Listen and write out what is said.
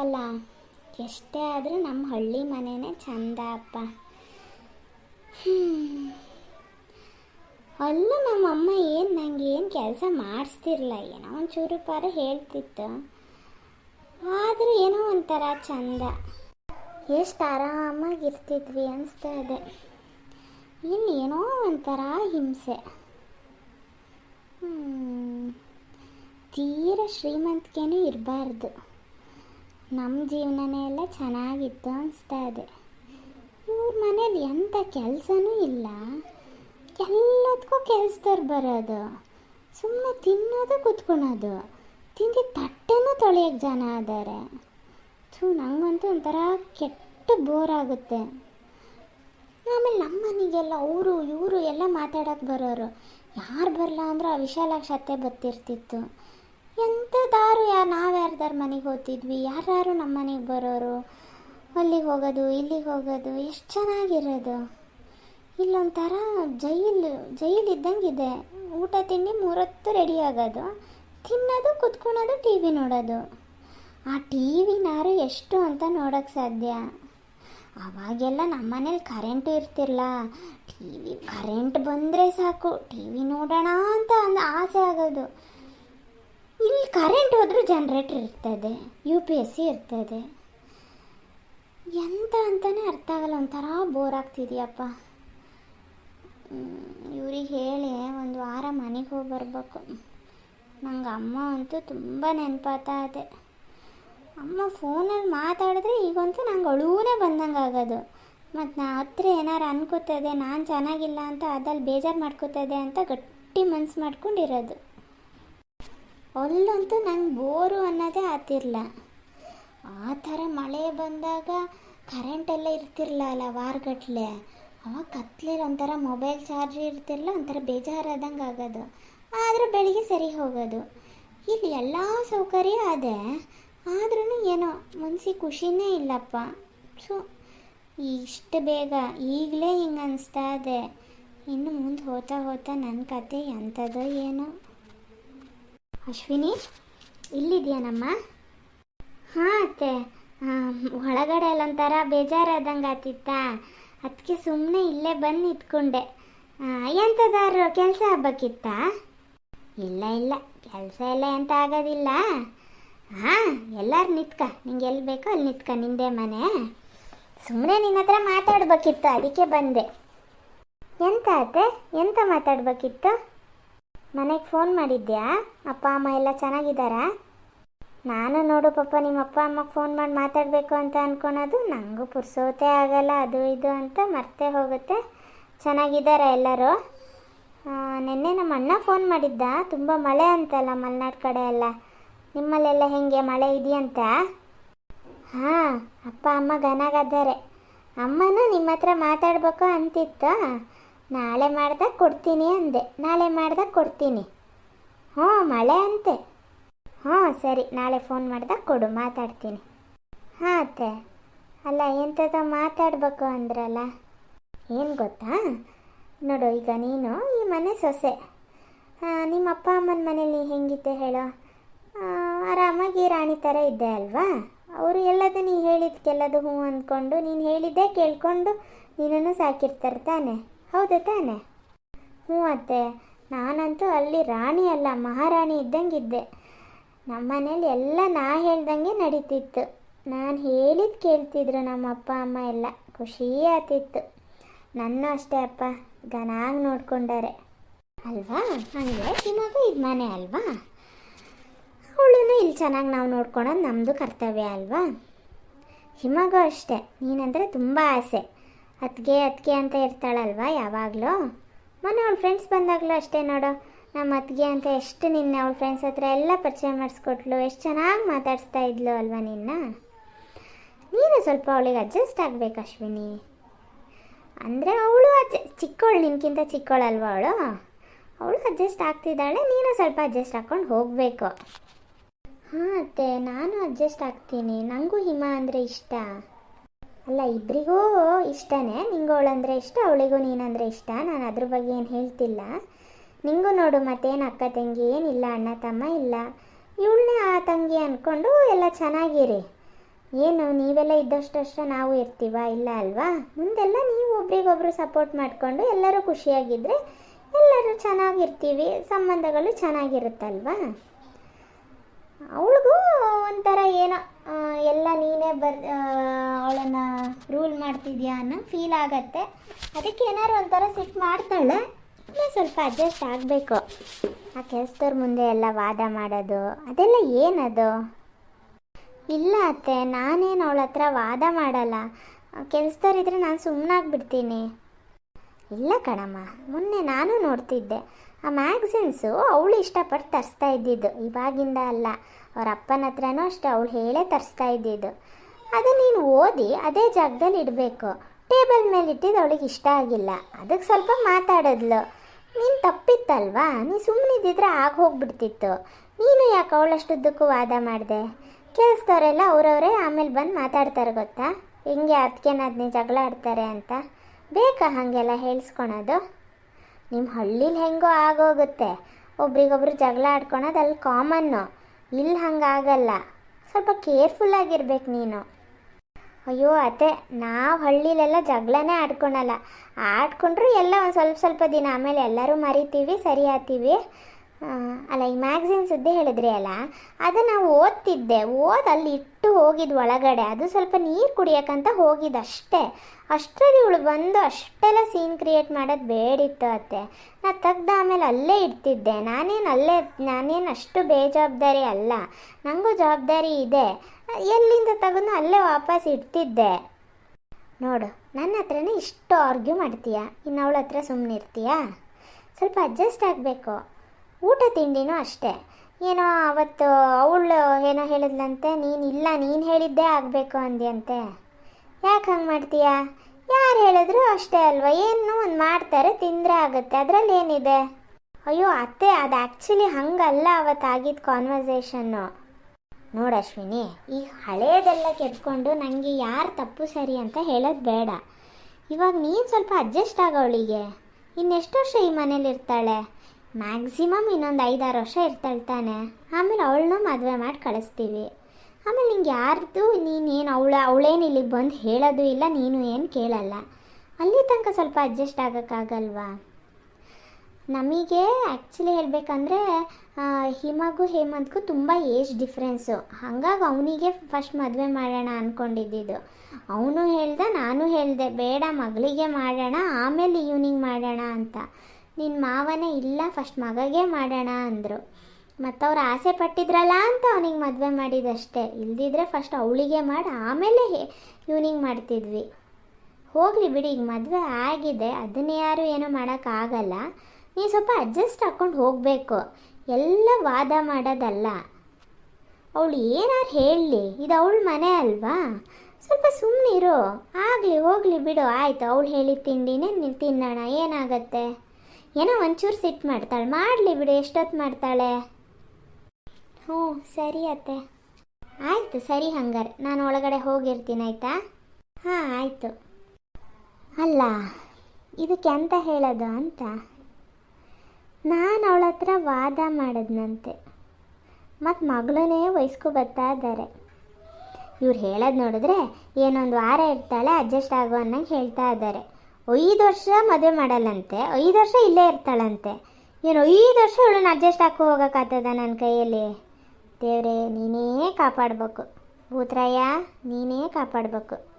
ಅಲ್ಲ, ಎಷ್ಟೇ ಆದರೂ ನಮ್ಮ ಹಳ್ಳಿ ಮನೆನೇ ಚಂದ ಅಪ್ಪ. ಅಲ್ಲೂ, ನಮ್ಮಮ್ಮ ಏನು, ನಂಗೆ ಏನು ಕೆಲಸ ಮಾಡಿಸ್ತಿರ್ಲ. ಏನೋ ಒಂಚೂರು ಪಾರ ಹೇಳ್ತಿತ್ತು. ಆದರೂ ಏನೋ ಒಂಥರ ಚಂದ. ಎಷ್ಟು ಆರಾಮಾಗಿರ್ತಿದ್ವಿ ಅನಿಸ್ತಾ ಇದೆ. ಇನ್ನೇನೋ ಒಂಥರ ಹಿಂಸೆ. ತೀರ ಶ್ರೀಮಂತಿಕೆನೂ ಇರಬಾರ್ದು. ನಮ್ಮ ಜೀವನನೇ ಎಲ್ಲ ಚೆನ್ನಾಗಿತ್ತು ಅನಿಸ್ತಾ ಇದೆ. ಇವ್ರ ಮನೇಲಿ ಎಂಥ ಕೆಲಸನೂ ಇಲ್ಲ. ಎಲ್ಲದಕ್ಕೂ ಕೆಲಸದವ್ರು ಬರೋದು. ಸುಮ್ಮನೆ ತಿನ್ನೋದು, ಕುತ್ಕೊಳೋದು. ತಿಂದು ತಟ್ಟೆನೂ ತೊಳೆಯೋಕ್ಕೆ ಜನ ಆದರೆ ಸೊ ನಂಗಂತೂ ಒಂಥರ ಕೆಟ್ಟ ಬೋರ್ ಆಗುತ್ತೆ. ಆಮೇಲೆ ನಮ್ಮ ಮನೆಗೆಲ್ಲ ಅವರು, ಇವರು ಎಲ್ಲ ಮಾತಾಡೋಕ್ಕೆ ಬರೋರು. ಯಾರು ಬರಲ್ಲ ಅಂದ್ರೆ ಆ ವಿಶಾಲಾಕ್ಷತೆ ಬರ್ತಿರ್ತಿತ್ತು. ಎಂಥದಾರು ಯಾ ನಾವು ಯಾರ್ದಾರ ಮನೆಗೆ ಹೋಗ್ತಿದ್ವಿ? ಯಾರ್ಯಾರು ನಮ್ಮ ಮನೆಗೆ ಬರೋರು? ಅಲ್ಲಿಗೆ ಹೋಗೋದು, ಇಲ್ಲಿಗೆ ಹೋಗೋದು, ಎಷ್ಟು ಚೆನ್ನಾಗಿರೋದು? ಇಲ್ಲೊಂಥರ ಜೈಲು ಜೈಲು ಇದ್ದಂಗಿದೆ. ಊಟ ತಿಂಡಿ ಮೂರೊತ್ತು ರೆಡಿ ಆಗೋದು, ತಿನ್ನೋದು, ಕುತ್ಕೊಳೋದು ಟಿ ವಿ ನೋಡೋದು. ಆ ಟಿ ವಿನಾರು ಎಷ್ಟು ಅಂತ ನೋಡೋಕ್ಕೆ ಸಾಧ್ಯ? ಅವಾಗೆಲ್ಲ ನಮ್ಮ ಮನೇಲಿ ಕರೆಂಟು ಇರ್ತಿರಲ್ಲ ಟಿ ವಿ ಕರೆಂಟ್ ಬಂದರೆ ಸಾಕು ಟಿ ವಿ ನೋಡೋಣ ಅಂತ ಒಂದು ಆಸೆ ಆಗೋದು. ಇಲ್ಲಿ ಕರೆಂಟ್ ಹೋದರೂ ಜನ್ರೇಟ್ರ್ ಇರ್ತದೆ ಯು ಪಿ ಎಸ್ ಸಿ ಇರ್ತದೆ. ಎಂತ ಅಂತಲೇ ಅರ್ಥ ಆಗಲ್ಲ, ಒಂಥರ ಬೋರ್ ಆಗ್ತಿದೆಯಪ್ಪ. ಇವ್ರಿಗೆ ಹೇಳಿ, ಒಂದು ವಾರ ಮನೆಗೆ ಹೋಗಿ ಬರ್ಬೇಕು. ನಂಗೆ ಅಮ್ಮ ಅಂತೂ ತುಂಬ ನೆನಪಾತಾ ಇದೆ. ಅಮ್ಮ ಫೋನಲ್ಲಿ ಮಾತಾಡಿದ್ರೆ ಈಗಂತೂ ನಂಗೆ ಅಳುವೇ ಬಂದಂಗೆ ಆಗೋದು. ಮತ್ತು ನಾ ಹತ್ರ ಏನಾರು ಅನ್ಕೋತದೆ ನಾನು ಚೆನ್ನಾಗಿಲ್ಲ ಅಂತ ಅದಲ್ಲಿ ಬೇಜಾರು ಮಾಡ್ಕೋತದೆ ಅಂತ ಗಟ್ಟಿ ಮನ್ಸು ಮಾಡ್ಕೊಂಡಿರೋದು. ಅಲ್ಲಂತೂ ನಂಗೆ ಬೋರು ಅನ್ನೋದೇ ಆತಿರ್ಲ ಆ ಥರ ಮಳೆ ಬಂದಾಗ ಕರೆಂಟ್ ಎಲ್ಲ ಇರ್ತಿರ್ಲ ಅಲ್ಲ ವಾರಗಟ್ಲೆ. ಅವಾಗ ಕತ್ಲಿರ ಒಂಥರ ಮೊಬೈಲ್ ಚಾರ್ಜ್ ಇರ್ತಿರಲ್ಲ ಒಂಥರ ಬೇಜಾರಾದಂಗೆ ಆಗೋದು. ಆದರೂ ಬೆಳಿಗ್ಗೆ ಸರಿ ಹೋಗೋದು. ಇಲ್ಲಿ ಎಲ್ಲ ಸೌಕರ್ಯ ಅದೇ. ಆದ್ರೂ ಏನೋ ಮನ್ಸಿಗೆ ಖುಷಿನೇ ಇಲ್ಲಪ್ಪ. ಸೊ ಇಷ್ಟು ಬೇಗ ಈಗಲೇ ಹಿಂಗೆ ಅನಿಸ್ತಾ ಇದೆ. ಇನ್ನು ಮುಂದೆ ಹೋತಾ ಹೋತಾ ನನ್ನ ಕತೆ ಎಂಥದೋ ಏನೋ. ಅಶ್ವಿನಿ ಇಲ್ಲಿದ್ಯಾನಮ್ಮ ಹಾಂ ಅತ್ತೆ. ಒಳಗಡೆ ಅಲ್ಲೊಂಥರ ಬೇಜಾರಾದಂಗೆ ಆತಿತ್ತಾ ಅದಕ್ಕೆ ಸುಮ್ಮನೆ ಇಲ್ಲೇ ಬಂದು ನಿಂತ್ಕೊಂಡೆ. ಎಂಥದಾರು ಕೆಲಸ ಆಗ್ಬೇಕಿತ್ತಾ ಇಲ್ಲ ಇಲ್ಲ. ಕೆಲಸ ಎಲ್ಲ ಎಂತ ಆಗೋದಿಲ್ಲ. ಹಾಂ, ಎಲ್ಲರೂ ನಿತ್ಕ. ನಿಂಗೆ ಎಲ್ಲಿ ಬೇಕೋ ಅಲ್ಲಿ ನಿತ್ಕ ನಿಂದೆ ಮನೆ. ಸುಮ್ಮನೆ ನಿನ್ನ ಹತ್ರ ಮಾತಾಡ್ಬೇಕಿತ್ತು, ಅದಕ್ಕೆ ಬಂದೆ. ಎಂತ ಅತ್ತೆ? ಎಂತ ಮಾತಾಡ್ಬೇಕಿತ್ತು? ಮನೆಗೆ ಫೋನ್ ಮಾಡಿದ್ಯಾ? ಅಪ್ಪ, ಅಮ್ಮ ಎಲ್ಲ ಚೆನ್ನಾಗಿದ್ದಾರಾ? ನಾನು ನೋಡು ಪಾಪ, ನಿಮ್ಮ ಅಪ್ಪ, ಅಮ್ಮಗೆ ಫೋನ್ ಮಾಡಿ ಮಾತಾಡಬೇಕು ಅಂತ ಅನ್ಕೊಳೋದು ನನಗೂ ಪುರ್ಸೋತೆ ಆಗಲ್ಲ, ಅದು ಇದು ಅಂತ ಮರ್ತೇ ಹೋಗುತ್ತೆ. ಚೆನ್ನಾಗಿದ್ದಾರೆ ಎಲ್ಲರೂ? ನೆನ್ನೆ ನಮ್ಮ ಅಣ್ಣ ಫೋನ್ ಮಾಡಿದ್ದ, ತುಂಬ ಮಳೆ ಅಂತಲ್ಲ ಮಲೆನಾಡು ಕಡೆ ಎಲ್ಲ. ನಿಮ್ಮಲ್ಲೆಲ್ಲ ಹೆಂಗೆ, ಮಳೆ ಇದೆಯಂತ? ಹಾಂ, ಅಪ್ಪ, ಅಮ್ಮ ಗನಾಗದ್ದಾರೆ ಅಮ್ಮನೂ ನಿಮ್ಮ ಹತ್ರ ಮಾತಾಡ್ಬೇಕು ಅಂತಿತ್ತು? ನಾಳೆ ಮಾಡ್ದಾಗ ಕೊಡ್ತೀನಿ ಅಂದೆ. ನಾಳೆ ಮಾಡ್ದಾಗ ಕೊಡ್ತೀನಿ. ಹ್ಞೂ, ಮಳೆ ಅಂತೆ. ಹ್ಞೂ, ಸರಿ, ನಾಳೆ ಫೋನ್ ಮಾಡ್ದಾಗ ಕೊಡು, ಮಾತಾಡ್ತೀನಿ. ಹಾಂ ಅತ್ತೆ. ಅಲ್ಲ ಎಂಥದ ಮಾತಾಡಬೇಕು ಅಂದ್ರಲ್ಲ. ಏನು ಗೊತ್ತಾ? ನೋಡು, ಈಗ ನೀನು ಈ ಮನೆ ಸೊಸೆ. ನಿಮ್ಮ ಅಪ್ಪ ಅಮ್ಮನ ಮನೇಲಿ ಹೆಂಗಿದ್ದೆ ಹೇಳೋ? ಆರಾಮಾಗಿ ರಾಣಿ ಥರ ಇದ್ದೆ ಅಲ್ವಾ? ಅವರು ಎಲ್ಲದು ನೀ ಹೇಳಿದ್ಕೆಲ್ಲದು ಹ್ಞೂ ಅಂದ್ಕೊಂಡು, ನೀನು ಹೇಳಿದ್ದೆ ಕೇಳ್ಕೊಂಡು ನೀನನ್ನು ಸಾಕಿರ್ತಾರೆ ತಾನೆ. ಹೌದಾ ತಾನೆ. ಹ್ಞೂ ಅತ್ತೆ, ನಾನಂತೂ ಅಲ್ಲಿ ರಾಣಿ ಅಲ್ಲ, ಮಹಾರಾಣಿ ಇದ್ದಂಗಿದ್ದೆ. ನಮ್ಮ ಮನೇಲಿ ಎಲ್ಲ ನಾ ಹೇಳ್ದಂಗೆ ನಡೀತಿತ್ತು. ನಾನು ಹೇಳಿದ್ದು ಕೇಳ್ತಿದ್ರು ನಮ್ಮ ಅಪ್ಪ ಅಮ್ಮ ಎಲ್ಲ, ಖುಷಿ ಆತಿತ್ತು ನನ್ನ ಅಷ್ಟೇ ಅಪ್ಪ ಗನಾಗಿ ನೋಡ್ಕೊಂಡಾರೆ. ಅಲ್ವಾ? ಹಂಗೆ ಇವಾಗ ಇದು ಮನೆ ಅಲ್ವಾ? ಅವಳನ್ನು ಇಲ್ಲಿ ಚೆನ್ನಾಗಿ ನಾವು ನೋಡ್ಕೊಳೋದು ನಮ್ಮದು ಕರ್ತವ್ಯ ಅಲ್ವಾ? ಹಿಮಗೂ ಅಷ್ಟೇ, ನೀನಂದರೆ ತುಂಬ ಆಸೆ. ಅತ್ತಿಗೆ ಅತ್ಗೆ ಅಂತ ಇರ್ತಾಳಲ್ವಾ ಯಾವಾಗಲೂ? ಮೊನ್ನೆ ಅವಳ ಫ್ರೆಂಡ್ಸ್ ಬಂದಾಗಲೂ ಅಷ್ಟೇ ನೋಡು. ನಮ್ಮ ಅತ್ತಿಗೆ ಅಂತ ಎಷ್ಟು ನಿನ್ನೆ ಅವಳ ಫ್ರೆಂಡ್ಸ್ ಹತ್ರ ಎಲ್ಲ ಪರಿಚಯ ಮಾಡಿಸ್ಕೊಟ್ಲು, ಎಷ್ಟು ಚೆನ್ನಾಗಿ ಮಾತಾಡಿಸ್ತಾ ಇದ್ಲು ಅಲ್ವಾ ನಿನ್ನ? ನೀನು ಸ್ವಲ್ಪ ಅವಳಿಗೆ ಅಡ್ಜಸ್ಟ್ ಆಗಬೇಕು ಅಶ್ವಿನಿ. ಅಂದರೆ ಅವಳು ಅಜ್ಜ ಚಿಕ್ಕವಳು ನಿನ್ಗಿಂತ ಚಿಕ್ಕವಳಲ್ವ ಅವಳು? ಅವಳು ಅಡ್ಜಸ್ಟ್ ಆಗ್ತಿದ್ದಾಳೆ, ನೀನು ಸ್ವಲ್ಪ ಅಡ್ಜಸ್ಟ್ ಹಾಕ್ಕೊಂಡು ಹೋಗಬೇಕು. ಹಾಂ ಅತ್ತೆ, ನಾನು ಅಡ್ಜಸ್ಟ್ ಆಗ್ತೀನಿ. ನನಗೂ ಹಿಮ ಅಂದರೆ ಇಷ್ಟ. ಅಲ್ಲ ಇಬ್ಬರಿಗೂ ಇಷ್ಟನೇ. ನಿಂಗೂ ಅವಳಂದರೆ ಇಷ್ಟ, ಅವಳಿಗೂ ನೀನಂದರೆ ಇಷ್ಟ. ನಾನು ಅದ್ರ ಬಗ್ಗೆ ಏನು ಹೇಳ್ತಿಲ್ಲ. ನಿಂಗೂ ನೋಡು, ಮತ್ತೇನು ಅಕ್ಕ ತಂಗಿ ಏನಿಲ್ಲ, ಅಣ್ಣ ತಮ್ಮ ಇಲ್ಲ. ಇವಳನ್ನೇ ಆ ತಂಗಿ ಅಂದ್ಕೊಂಡು ಎಲ್ಲ ಚೆನ್ನಾಗಿರಿ. ಏನು, ನೀವೆಲ್ಲ ಇದ್ದಷ್ಟಷ್ಟೇ ನಾವು ಇರ್ತೀವ, ಇಲ್ಲ ಅಲ್ವಾ? ಮುಂದೆಲ್ಲ ನೀವು ಒಬ್ರಿಗೊಬ್ರು ಸಪೋರ್ಟ್ ಮಾಡಿಕೊಂಡು ಎಲ್ಲರೂ ಖುಷಿಯಾಗಿದ್ದರೆ ಎಲ್ಲರೂ ಚೆನ್ನಾಗಿರ್ತೀವಿ, ಸಂಬಂಧಗಳು ಚೆನ್ನಾಗಿರುತ್ತಲ್ವಾ? ಅವಳಿಗೂ ಒಂಥರ ಏನೋ ಎಲ್ಲ ನೀನೇ ಬರ್ ಅವಳನ್ನು ರೂಲ್ ಮಾಡ್ತಿದ್ಯಾ ಅನ್ನೋ ಫೀಲ್ ಆಗತ್ತೆ. ಅದಕ್ಕೆ ಏನಾರು ಒಂಥರ ಸಿಟ್ಟು ಮಾಡ್ತಾಳೆ. ಇನ್ನೂ ಸ್ವಲ್ಪ ಅಡ್ಜಸ್ಟ್ ಆಗಬೇಕು. ಆ ಕೆಲಸದವ್ರ ಮುಂದೆ ಎಲ್ಲ ವಾದ ಮಾಡೋದು, ಅದೆಲ್ಲ ಏನದು? ಇಲ್ಲ ಅತ್ತೆ, ನಾನೇನು ಅವಳ ಹತ್ರ ವಾದ ಮಾಡಲ್ಲ. ಕೆಲಸದವ್ರಿದ್ರೆ ನಾನು ಸುಮ್ಮನಾಗ್ಬಿಡ್ತೀನಿ ಇಲ್ಲ ಕಣಮ್ಮ, ಮೊನ್ನೆ ನಾನು ನೋಡ್ತಿದ್ದೆ. ಆ ಮ್ಯಾಗ್ಝಿನ್ಸು ಅವಳು ಇಷ್ಟಪಟ್ಟು ತರಿಸ್ತಾ ಇದ್ದಿದ್ದು. ಇವಾಗಿಂದ ಅಲ್ಲ. ಅವ್ರ ಅಪ್ಪನ ಹತ್ರನೂ ಅಷ್ಟೇ, ಅವಳು ಹೇಳೇ ತರಿಸ್ತಾ ಇದ್ದಿದ್ದು. ಅದು ನೀನು ಓದಿ ಅದೇ ಜಾಗದಲ್ಲಿ ಇಡಬೇಕು. ಟೇಬಲ್ ಮೇಲೆ ಇಟ್ಟಿದ್ದು ಅವಳಿಗೆ ಇಷ್ಟ ಆಗಿಲ್ಲ. ಅದಕ್ಕೆ ಸ್ವಲ್ಪ ಮಾತಾಡಿದ್ಲು. ನೀನು ತಪ್ಪಿತ್ತಲ್ವಾ? ನೀನು ಸುಮ್ಮನಿದ್ದಿದ್ರೆ ಆಗ ಹೋಗ್ಬಿಡ್ತಿತ್ತು. ನೀನು ಯಾಕೆ ಅವಳಷ್ಟುದ್ದಕ್ಕೂ ವಾದ ಮಾಡಿದೆ? ಕೆಲಸದವರೆಲ್ಲ ಅವರವರೇ ಆಮೇಲೆ ಬಂದು ಮಾತಾಡ್ತಾರೆ ಗೊತ್ತಾ? ಹೆಂಗೆ ಅದಕ್ಕೆ ಜಗಳ ಆಡ್ತಾರೆ ಅಂತ? ಬೇಕಾ ಹಾಗೆಲ್ಲ ಹೇಳಿಸ್ಕೊಳೋದು? ನಿಮ್ಮ ಹಳ್ಳೀಲಿ ಹೆಂಗೋ ಆಗೋಗುತ್ತೆ. ಒಬ್ರಿಗೊಬ್ರು ಜಗಳ ಆಡ್ಕೊಳೋದು ಅಲ್ಲಿ ಕಾಮನ್ನು. ಇಲ್ಲಿ ಹಂಗಾಗಲ್ಲ. ಸ್ವಲ್ಪ ಕೇರ್ಫುಲ್ ಆಗಿರ್ಬೇಕು ನೀನು. ಅಯ್ಯೋ ಅತ್ತೆ ನಾವು ಹಳ್ಳಿಲೆಲ್ಲ ಜಗಳನೇ ಆಡ್ಕೊಳಲ್ಲ. ಆಡ್ಕೊಂಡ್ರೂ ಎಲ್ಲ ಒಂದು ಸ್ವಲ್ಪ ಸ್ವಲ್ಪ ದಿನ. ಆಮೇಲೆ ಎಲ್ಲರೂ ಮರಿತೀವಿ ಸರಿ ಆತೀವಿ ಅಲ್ಲ, ಈ ಮ್ಯಾಗ್ಝಿನ್ ಸುದ್ದಿ ಹೇಳಿದ್ರಿ ಅಲ್ಲ ಅದು ನಾವು ಓದ್ತಿದ್ದೆ. ಓದ್, ಅಲ್ಲಿ ಇಟ್ಟು ಹೋಗಿದ್ ಒಳಗಡೆ, ಅದು ಸ್ವಲ್ಪ ನೀರು ಕುಡಿಯೋಕ್ಕಂತ ಹೋಗಿದ್ದು ಅಷ್ಟೇ ಅಷ್ಟರಲ್ಲಿ ಇವಳು ಬಂದು ಅಷ್ಟೆಲ್ಲ ಸೀನ್ ಕ್ರಿಯೇಟ್ ಮಾಡೋದು ಬೇಡಿತ್ತು ಅತ್ತೆ. ನಾ ತೆಗ್ದು ಆಮೇಲೆ ಅಲ್ಲೇ ಇಡ್ತಿದ್ದೆ. ನಾನೇನು ಅಲ್ಲೇ, ನಾನೇನು ಅಷ್ಟು ಬೇಜವಾಬ್ದಾರಿ ಅಲ್ಲ. ನನಗೂ ಜವಾಬ್ದಾರಿ ಇದೆ. ಎಲ್ಲಿಂದ ತಗೊಂಡು ಅಲ್ಲೇ ವಾಪಸ್ ಇಡ್ತಿದ್ದೆ. ನೋಡು, ನನ್ನ ಹತ್ರನೇ ಇಷ್ಟು ಆರ್ಗ್ಯೂ ಮಾಡ್ತೀಯಾ? ಇನ್ನು ಅವಳ ಹತ್ರ ಸುಮ್ಮನೆ ಇರ್ತೀಯಾ ಸ್ವಲ್ಪ ಅಡ್ಜಸ್ಟ್ ಆಗಬೇಕು. ಊಟ ತಿಂಡಿನೂ ಅಷ್ಟೇ. ಏನೋ ಅವತ್ತು ಅವಳು ಏನೋ ಹೇಳಿದ್ಲಂತೆ, ನೀನು ಇಲ್ಲ, ನೀನು ಹೇಳಿದ್ದೇ ಆಗಬೇಕು ಅಂದ್ಯಂತೆ. ಯಾಕೆ ಹಂಗೆ ಮಾಡ್ತೀಯಾ? ಯಾರು ಹೇಳಿದ್ರು ಅಷ್ಟೇ ಅಲ್ವಾ, ಏನು ಒಂದು ಮಾಡ್ತಾರೆ, ತಿಂದರೆ ಆಗುತ್ತೆ, ಅದರಲ್ಲಿ ಏನಿದೆ? ಅಯ್ಯೋ, ಅತ್ತೆ, ಅದು ಆ್ಯಕ್ಚುಲಿ ಹಂಗಲ್ಲ ಅವತ್ತಾಗಿದ್ದ ಕಾನ್ವರ್ಸೇಷನ್ನು. ನೋಡು ಅಶ್ವಿನಿ, ಈ ಹಳೆಯದೆಲ್ಲ ಕೆತ್ಕೊಂಡು ನನಗೆ ಯಾರು ತಪ್ಪು ಸರಿ ಅಂತ ಹೇಳೋದು ಬೇಡ. ಇವಾಗ ನೀನು ಸ್ವಲ್ಪ ಅಡ್ಜಸ್ಟ್ ಆಗೋಳಿಗೆ ಇನ್ನೆಷ್ಟು ವರ್ಷ ಈ ಮನೇಲಿ ಇರ್ತಾಳೆ ಮ್ಯಾಕ್ಸಿಮಮ್ ಇನ್ನೊಂದು ಐದಾರು ವರ್ಷ ಇರ್ತಾಳೆ ತಾನೆ. ಆಮೇಲೆ ಅವಳನ್ನೂ ಮದುವೆ ಮಾಡಿ ಕಳಿಸ್ತೀವಿ. ಆಮೇಲೆ ನಿಂಗೆ ಯಾರ್ದು ನೀನೇನು ಅವಳ, ಅವಳೇನು ಇಲ್ಲಿಗೆ ಬಂದು ಹೇಳೋದು ಇಲ್ಲ, ನೀನು ಏನು ಕೇಳಲ್ಲ. ಅಲ್ಲಿ ತನಕ ಸ್ವಲ್ಪ ಅಡ್ಜಸ್ಟ್ ಆಗೋಕ್ಕಾಗಲ್ವಾ? ನಮಗೆ ಆ್ಯಕ್ಚುಲಿ ಹೇಳಬೇಕಂದ್ರೆ ಹಿಮಗೂ ಹೇಮಂತ್ಗೂ ತುಂಬ ಏಜ್ ಡಿಫ್ರೆನ್ಸು ಹಾಗಾಗಿ ಅವನಿಗೆ ಫಸ್ಟ್ ಮದುವೆ ಮಾಡೋಣ ಅಂದ್ಕೊಂಡಿದ್ದಿದ್ದು ಅವನು ಹೇಳ್ದೆ, ನಾನು ಹೇಳಿದೆ, ಬೇಡ ಮಗಳಿಗೆ ಮಾಡೋಣ, ಆಮೇಲೆ ಈವ್ನಿಂಗ್ ಮಾಡೋಣ ಅಂತ. ನಿನ್ನ ಮಾವನೇ ಇಲ್ಲ ಫಸ್ಟ್ ಮಗಗೆ ಮಾಡೋಣ ಅಂದರು. ಮತ್ತು ಅವ್ರು ಆಸೆ ಪಟ್ಟಿದ್ರಲ್ಲ ಅಂತ ಅವನಿಗೆ ಮದುವೆ ಮಾಡಿದಷ್ಟೇ. ಇಲ್ದಿದ್ರೆ ಫಸ್ಟ್ ಅವಳಿಗೆ ಮಾಡಿ, ಆಮೇಲೆ ಇವ್ನಿಗೆ ಮಾಡ್ತಿದ್ವಿ. ಹೋಗಲಿ ಬಿಡಿ, ಈಗ ಮದುವೆ ಆಗಿದೆ, ಅದನ್ನ ಯಾರು ಏನೂ ಮಾಡೋಕ್ಕಾಗಲ್ಲ. ನೀವು ಸ್ವಲ್ಪ ಅಡ್ಜಸ್ಟ್ ಹಾಕ್ಕೊಂಡು ಹೋಗಬೇಕು. ಎಲ್ಲ ವಾದ ಮಾಡೋದಲ್ಲ. ಅವಳು ಏನಾರು ಹೇಳಲಿ ಇದು ಅವಳ ಮನೆ ಅಲ್ವಾ? ಸ್ವಲ್ಪ ಸುಮ್ಮನಿರು ಆಗಲಿ, ಹೋಗಲಿ ಬಿಡು, ಆಯಿತು. ಅವಳು ಹೇಳಿದ ತಿಂಡಿನೇ ನೀನು ತಿನ್ನೋಣ, ಏನಾಗತ್ತೆ? ಏನೋ ಒಂಚೂರು ಸಿಟ್ಟು ಮಾಡ್ತಾಳೆ. ಮಾಡಲಿ ಬಿಡು ಎಷ್ಟೊತ್ತು ಮಾಡ್ತಾಳೆ? ಹ್ಞೂ, ಸರಿ ಅತ್ತೆ. ಆಯಿತು, ಸರಿ ಹಂಗಾರೆ. ನಾನು ಒಳಗಡೆ ಹೋಗಿರ್ತೀನಿ, ಆಯಿತಾ? ಹಾಂ, ಆಯಿತು. ಅಲ್ಲ, ಇದಕ್ಕೆ ಅಂತ ಹೇಳೋದು ಅಂತ? ನಾನು ಅವಳ ಹತ್ರ ವಾದ ಮಾಡಿದ್ನಂತೆ. ಮತ್ತು ಮಗಳನ್ನೇ ವಯಸ್ಕೊ ಬರ್ತಾ ಇದ್ದಾರೆ. ಇವ್ರು ಹೇಳೋದು ನೋಡಿದ್ರೆ ಏನೊಂದು ವಾರ ಇರ್ತಾಳೆ, ಅಡ್ಜಸ್ಟ್ ಆಗೋ ಅನ್ನಂಗೆ ಹೇಳ್ತಾ ಇದ್ದಾರೆ. ಐದು ವರ್ಷ ಮದುವೆ ಮಾಡಲ್ಲಂತೆ, ಐದು ವರ್ಷ ಇಲ್ಲೇ ಇರ್ತಾಳಂತೆ. ಏನು, ಐದು ವರ್ಷ ಇವಳನ್ನ ಅಡ್ಜಸ್ಟ್ ಹಾಕೋ ಹೋಗೋಕ್ಕಾಗ್ತದ ನನ್ನ ಕೈಯಲ್ಲಿ? ದೇವ್ರೆ, ನೀನೇ ಕಾಪಾಡಬೇಕು. ಭೂತ್ರಯ್ಯ ನೀನೇ ಕಾಪಾಡಬೇಕು.